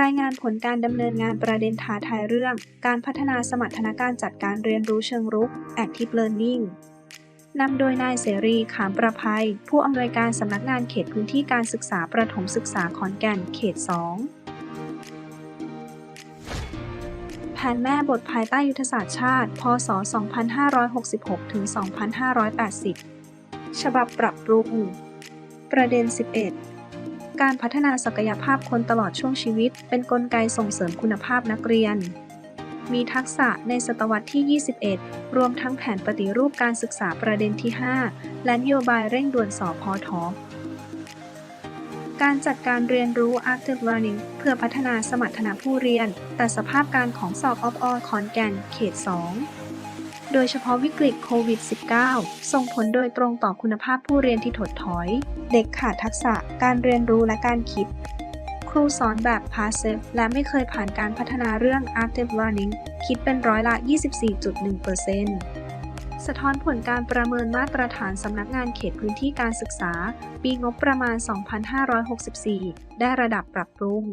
รายงานผลการดำเนินงานประเด็นท้าทายเรื่อง การพัฒนาสมรรถนะการจัดการเรียนรู้เชิงรุก Active Learning นำโดยนายเสรีขามประภัย ผู้อำนวยการสำนักงานเขตพื้นที่การศึกษาประถมศึกษาขอนแก่นเขต 2 แผนแม่บทภายใต้ยุทธศาสตร์ชาติ พศ 2566 ถึง 2580 ฉบับปรับปรุง ประเด็น 11 การพัฒนาศักยภาพคนตลอดช่วงชีวิต เป็นนกลไกส่งเสริมคุณภาพนักเรียน มีทักษะในศตวรรษที่ 21 รวมทั้งแผนปฏิรูปการศึกษาประเด็นที่ 5 และนโยบายเร่งด่วนสอพอทอการจัดการเรียนรู้ active learning เพื่อพัฒนาสมรรถนะผู้เรียน แต่สภาพการของสอบออฟอขอนแก่น เขต 2 โดยเฉพาะวิกฤตโควิด -19 ส่งผลโดยตรงต่อคุณภาพผู้เรียนที่ถดถอย เด็กขาดทักษะการเรียนรู้และการคิด ครูสอนแบบ passive และไม่เคยผ่านการพัฒนาเรื่อง active learning คิดเป็นร้อยละ 24.1%สะท้อนผลการประเมินมาตรฐานสำนักงานเขตพื้นที่การศึกษา ปีงบประมาณ 2564 ได้ระดับปรับปรุง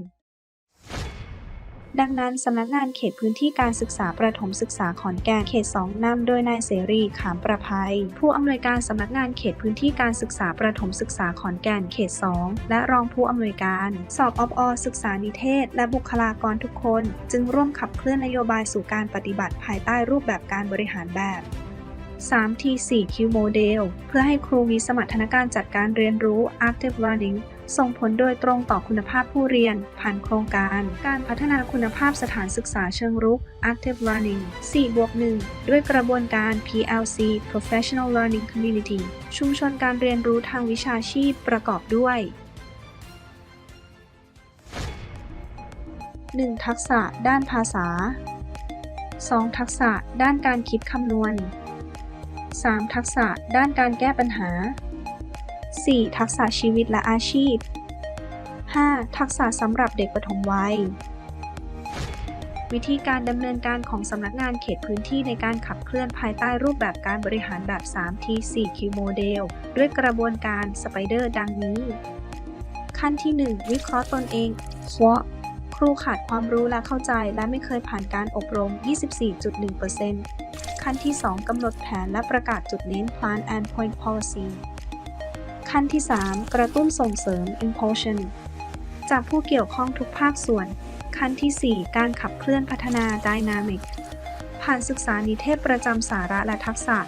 ดังนั้นสำนักงานเขตพื้นที่การศึกษาประถมศึกษาขอนแก่นเขต 2นำโดยนายเสรีขามประภัย ผู้อำนวยการสำนักงานเขตพื้นที่การศึกษาประถมศึกษาขอนแก่นเขต 2 และรองผู้อำนวยการ สอบอบอศึกษานิเทศ และบุคลากรทุกคน จึงร่วมขับเคลื่อนนโยบายสู่การปฏิบัติภายใต้รูปแบบการบริหารแบบ 3 T 4 Q โมเดลเพื่อให้ครูมีสมรรถนะการจัดการเรียนรู้ Active Learning ส่งผลโดยตรงต่อคุณภาพผู้เรียน ผ่านโครงการ การพัฒนาคุณภาพสถานศึกษาเชิงรุก Active Learning 4บวก1ด้วยกระบวนการ PLC Professional Learning Community ชุมชนการเรียนรู้ทางวิชาชีพประกอบด้วย 1. ทักษะด้านภาษา 2. ทักษะด้านการคิดคำนวณ 3. ทักษะด้านการแก้ปัญหา 4. ทักษะชีวิตและอาชีพ 5. ทักษะสำหรับเด็กปฐมวัย วิธีการดำเนินการของสำนักงานเขตพื้นที่ในการขับเคลื่อนภายใต้รูปแบบการบริหารแบบ 3T 4Q โมเดลด้วยกระบวนการสไปเดอร์ดังนี้ ขั้นที่ 1 วิเคราะห์ตนเอง SWOT ครูขาดความรู้และเข้าใจและไม่เคยผ่านการอบรม 24.1% ขั้นที่ 2 กำหนดแผนและประกาศจุดเน้น Plan and Point Policy ขั้นที่ 3 กระตุ้นส่งเสริม Impulsion จากผู้เกี่ยวข้องทุกภาคส่วน ขั้นที่ 4 การขับเคลื่อนพัฒนา Dynamic ผ่านศึกษานิเทศประจำสาระและทักษะ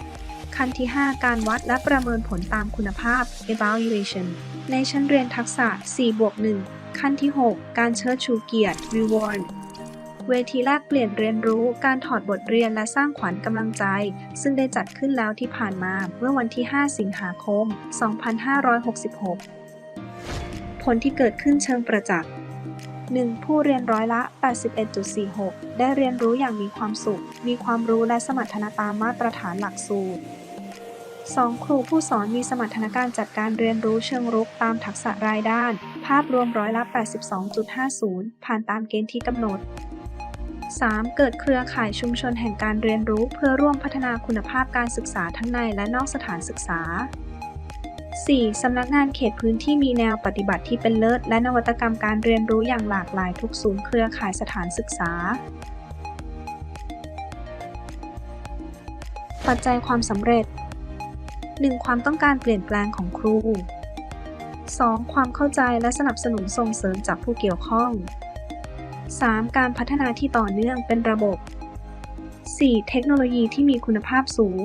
ขั้นที่ 5 การวัดและประเมินผลตามคุณภาพ Evaluation ในชั้นเรียนทักษะ4บวก1ขั้นที่ 6 การเชิดชูเกียรติ Reward เวทีแลกเปลี่ยนเรียนรู้การถอดบทเรียนและสร้างขวัญกำลังใจ ซึ่งได้จัดขึ้นแล้วที่ผ่านมาเมื่อวันที่ 5 สิงหาคม 2566 ผลที่เกิดขึ้นเชิงประจักษ์ 1. ผู้เรียนร้อยละ 81.46 ได้เรียนรู้อย่างมีความสุข มีความรู้และสมรรถนะตามมาตรฐานหลักสูตร 2. ครูผู้สอนมีสมรรถนะการจัดการเรียนรู้เชิงรุกตามทักษะรายด้าน ภาพรวมร้อยละ 82.50 ผ่านตามเกณฑ์ที่กำหนด 3. เกิดเครือข่ายชุมชนแห่งการเรียนรู้เพื่อร่วมพัฒนาคุณภาพการศึกษาทั้งในและนอกสถานศึกษา 4. สำนักงานเขตพื้นที่มีแนวปฏิบัติที่เป็นเลิศ และนวัตกรรมการเรียนรู้อย่างหลากหลายทุกศูนย์เครือข่ายสถานศึกษา ปัจจัยความสำเร็จ 1. ความต้องการเปลี่ยนแปลงของครู 2. ความเข้าใจและสนับสนุนส่งเสริมจากผู้เกี่ยวข้อง 3. การพัฒนาที่ต่อเนื่องเป็นระบบ 4. เทคโนโลยีที่มีคุณภาพสูง